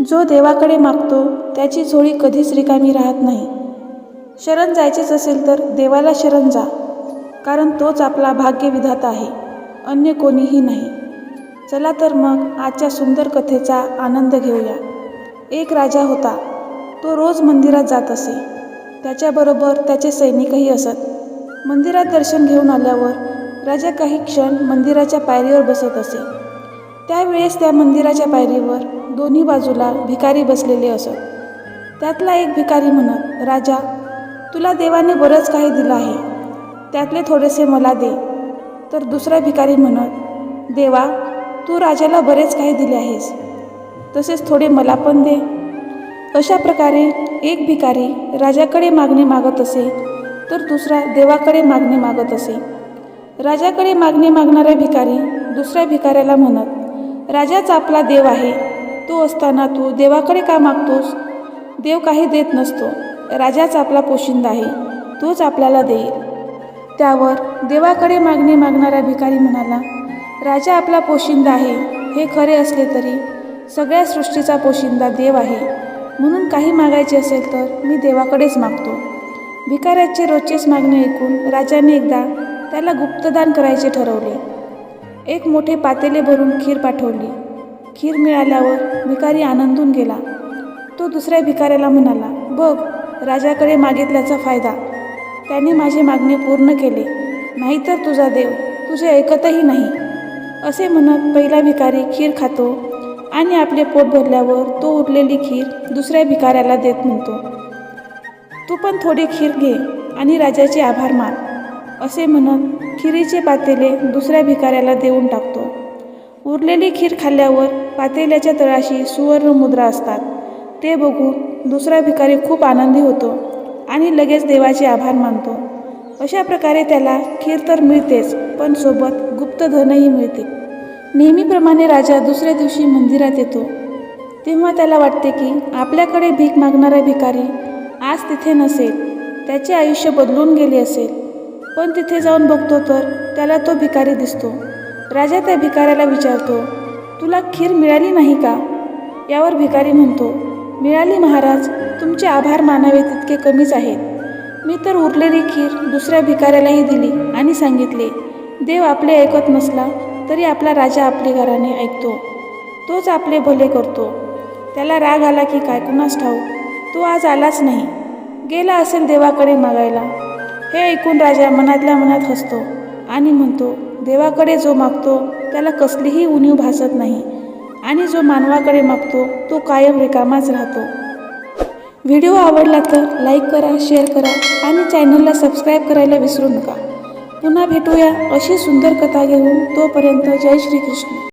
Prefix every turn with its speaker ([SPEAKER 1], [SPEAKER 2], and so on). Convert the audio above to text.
[SPEAKER 1] जो देवाकडे मागतो त्याची झोळी कधीच रिकामी राहत नाही. शरण जायचेच असेल तर देवाला शरण जा कारण तोच आपला भाग्यविधाता आहे अन्य कोणीही नाही. चला तर मग आजच्या सुंदर कथेचा आनंद घेऊया. एक राजा होता तो रोज मंदिरात जात असे. त्याच्याबरोबर त्याचे सैनिकही असत. मंदिरात दर्शन घेऊन आल्यावर राजा काही क्षण मंदिराच्या पायरीवर बसत असे. त्यावेळेस त्या मंदिराच्या पायरीवर दोन्ही बाजूला भिकारी बसलेले असत. त्यातला एक भिकारी म्हणत राजा तुला देवाने बरंच काही दिलं आहे. त्यातले थोडेसे मला दे. तर दुसरा भिकारी म्हणत देवा तू राजाला बरेच काही दिले आहेस. तसेच थोडे मला पण दे. अशा प्रकारे एक भिकारी राजाकडे मागणे मागत असे तर दुसरा देवाकडे मागणे मागत असे. राजाकडे मागणे मागणारा भिकारी दुसऱ्या भिकाऱ्याला म्हणत राजाच आपला देव आहे. तो असताना तू देवाकडे का मागतोस? देव काही देत नसतो. राजाच आपला पोशिंदा आहे. तोच आपल्याला देईल. त्यावर देवाकडे मागणी मागणारा भिकारी म्हणाला राजा आपला पोशिंदा आहे. हे खरे असले तरी सगळ्या सृष्टीचा पोशिंदा देव आहे. म्हणून काही मागायचे असेल तर मी देवाकडेच मागतो. भिकाऱ्याचे रोजचेच मागणे ऐकून राजाने एकदा त्याला गुप्तदान करायचे ठरवले. एक मोठे पातेले भरून खीर पाठवली. खीर मिळाल्यावर भिकारी आनंदून गेला. तो दुसऱ्या भिकाऱ्याला म्हणाला बघ राजाकडे मागितल्याचा फायदा. त्याने माझे मागणे पूर्ण केले. नाहीतर तुझा देव तुझे ऐकतही नाही. असे म्हणत पहिला भिकारी खीर खातो आणि आपले पोट भरल्यावर तो उरलेली खीर दुसऱ्या भिकाऱ्याला देत म्हणतो. तू पण थोडी खीर घे आणि राजाचे आभार मान. असे म्हणत खिरीचे पातेले दुसऱ्या भिकाऱ्याला देऊन टाकतो. उरलेली खीर खाल्ल्यावर पातेल्याच्या तळाशी सुवर्ण मुद्रा असतात. ते बघून दुसरा भिकारी खूप आनंदी होतो आणि लगेच देवाचे आभार मानतो. अशा प्रकारे त्याला खीर तर मिळतेच पण सोबत गुप्तधनही मिळते. नेहमीप्रमाणे राजा दुसऱ्या दिवशी मंदिरात येतो. तेव्हा त्याला वाटते की आपल्याकडे भीक मागणारा भिकारी आज तिथे नसेल त्याचे आयुष्य बदलून गेले असेल. पण तिथे जाऊन बघतो तर त्याला तो भिकारी दिसतो. राजा त्या भिकाऱ्याला विचारतो तुला खीर मिळाली नाही का? यावर भिकारी म्हणतो मिळाली महाराज तुमचे आभार मानावे तितके कमीच आहेत. मी तर उरलेली खीर दुसऱ्या भिकाऱ्यालाही दिली आणि सांगितले देव आपले ऐकत नसला तरी आपला राजा आपले घराने ऐकतो. तोच आपले भले करतो. त्याला राग आला की काय कुणास ठाऊक तो आज आलाच नाही. गेला असेल देवाकडे मागायला. हे ऐकून राजा मनातल्या मनात हसतो आणि म्हणतो देवाकडे जो मागतो त्याला कसलीही उणीव भासत नाही. आणि जो मानवाकडे मागतो तो कायम रिकामाच राहतो. व्हिडिओ आवडला तर लाईक करा शेअर करा आणि चॅनलला सबस्क्राईब करायला विसरू नका. पुन्हा भेटूया अशी सुंदर कथा घेऊन तोपर्यंत जय श्रीकृष्ण.